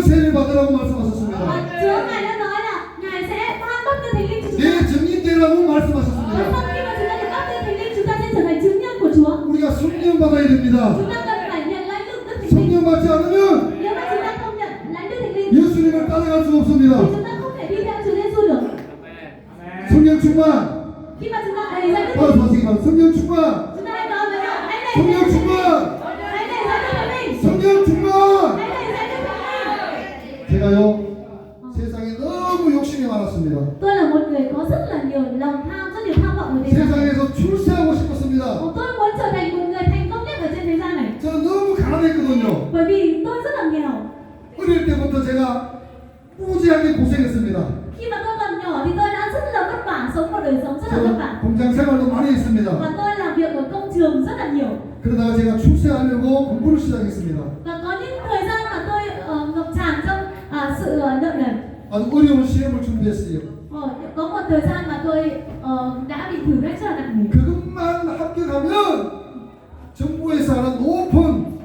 생명 세례 받으라고 말씀하셨습니다. 내 증인되라고 말씀하셨습니다. 우리가 성령 받아야 됩니다. 성령 받지 않으면 예수님을 따라갈 수 없습니다. 성령 충만. Ra Đức 바로 성령 충만. 성령 충만. 제가요 세상에 너무 욕심이 많았습니다. Tôi là một người có rất là nhiều lòng tham, rất nhiều tham vọng ở thế gian. này. 세상에서 출세하고 싶었습니다. Tôi muốn trở thành một người thành công nhất ở trên thế gian này. 저는 너무 가난했거든요. Bởi vì tôi rất là nghèo. 어릴 때부터 제가 무지하게 고생했습니다. Khi mà tôi còn nhỏ thì tôi đã rất là vất vả, sống một đời sống rất là vất 저 vả. 공장 생활도 많이 했습니다. Và tôi làm việc ở công trường rất là nhiều. 그러다가 제가 출세하려고 공부를 시작했습니다. Và có những 아주 어려운 시험을 준비했어요. Ờ, có một thời gian mà tôi ờ, đã bị thử thách rất là nặng nề. 그것만 합격하면 정부에서 하는 높은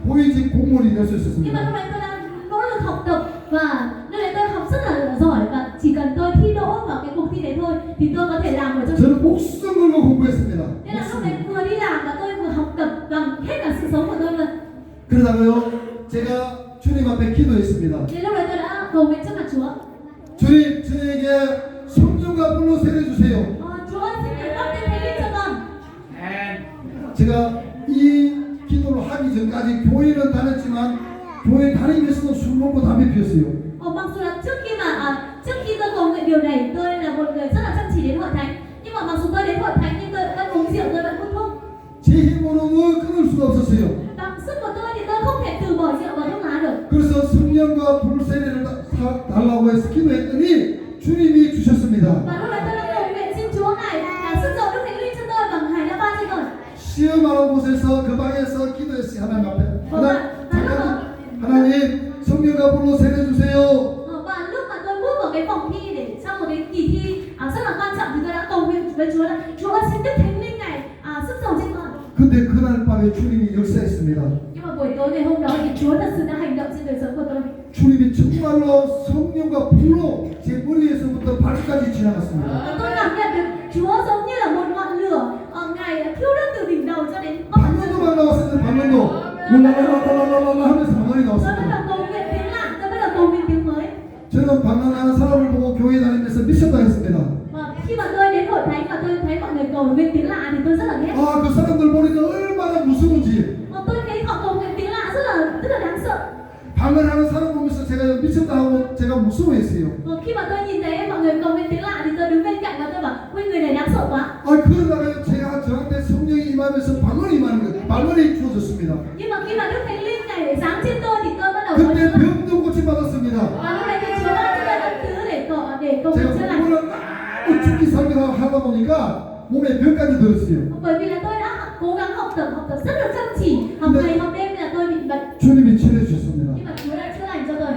보이직 공무원이 될 수 Nhưng mà 있었습니다. lúc đấy tôi đã nỗ lực học tập và lúc đấy tôi học rất là giỏi và chỉ cần tôi thi đỗ vào cái cuộc thi đấy thôi thì tôi có thể làm ở trong 저는 목숨 걸고 공부했습니다. Nên là lúc 목숨. đấy vừa đi làm và tôi vừa học tập bằng hết cả sự sống của tôi luôn. 그러다가요, 제가 주님 앞에 기도했습니다. Đến lúc đấy tôi đã cầu nguyện trước mặt Chúa. 저에게 성령과 불로 세례 주세요. 제가 이 기도를 하기 전까지 교회는 다녔지만 교회 다니면서도 술 먹고 담배 피웠어요. Ờ, mặc dù là trước khi mà à, trước khi tôi cầu nguyện điều này tôi là một người rất là chăm chỉ đến hội thánh nhưng mà mặc dù tôi đến hội thánh nhưng tôi vẫn uống rượu tôi vẫn hút thuốc 제 힘으로는 끊을 수가 없었어요. bằng sức của tôi thì tôi không thể từ bỏ rượu và thuốc lá được 그래서 성령과 불 세례를 다- 다- 달라고 해서 기도했더니 주님이 주셨습니다. 시험하는 곳에서 그 방에서 기도했어요. 하나님 앞에. 하나, 하나님 성령과 불로 세례 주세요. 근데 그날 밤에 주님이 역사했습니다. 주님이 정말로 성령과 불로 제 머리에서부터 발까지 지나갔습니다. 방언도만 나왔어요. 방언도. 랄랄랄랄랄랄라 하면서 bắt 나왔습니다. 저는 방언하는 사람을 보고 교회 다니면서 미쳤다 했습니다. Mà tôi thánh và tôi thấy mọi người cầu nguyện tiếng lạ thì tôi rất là ghét 아, 그 사람들 보니까 얼마나 무서운지. và tôi thấy họ cầu nguyện tiếng lạ rất là rất là đáng sợ 방언하는 사람 보면서 제가 미쳤다 하고 제가 무서워했어요. Và khi mà tôi nhìn thấy mọi người cầu nguyện tiếng lạ thì tôi đứng bên cạnh và tôi bảo ui người này đáng sợ quá 아, 그러다가 제가 저한테 성령이 임하면서 방언이 임하는 거예요. 방언이 주어졌습니다. nhưng mà khi mà đức thánh linh này giáng trên tôi thì tôi bắt đầu có 그때 những 병도 고침받았습니다. và 하다, 하다 보니까 몸에 벽까지 들었어요. Bởi vì là tôi đã cố gắng học tập, học tập rất là chăm chỉ, học ngày học đêm nên là tôi bị bệnh. 주님이 치료해 주셨습니다. Nhưng mà Chúa đã chữa lành cho tôi.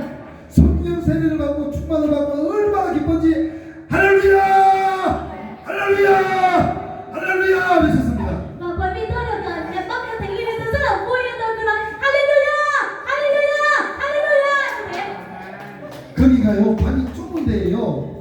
성령 세례를 받고 충만을 받고 얼마나 기쁜지 할렐루야! 할렐루야! 할렐루야! 외쳤습니다. Và bởi vì tôi được uh, nhập bắp theo thánh linh nên tôi rất là vui nên tôi cứ nói Hallelujah, Hallelujah, Hallelujah. như thế. 거기가요, 반이 좁은 데예요.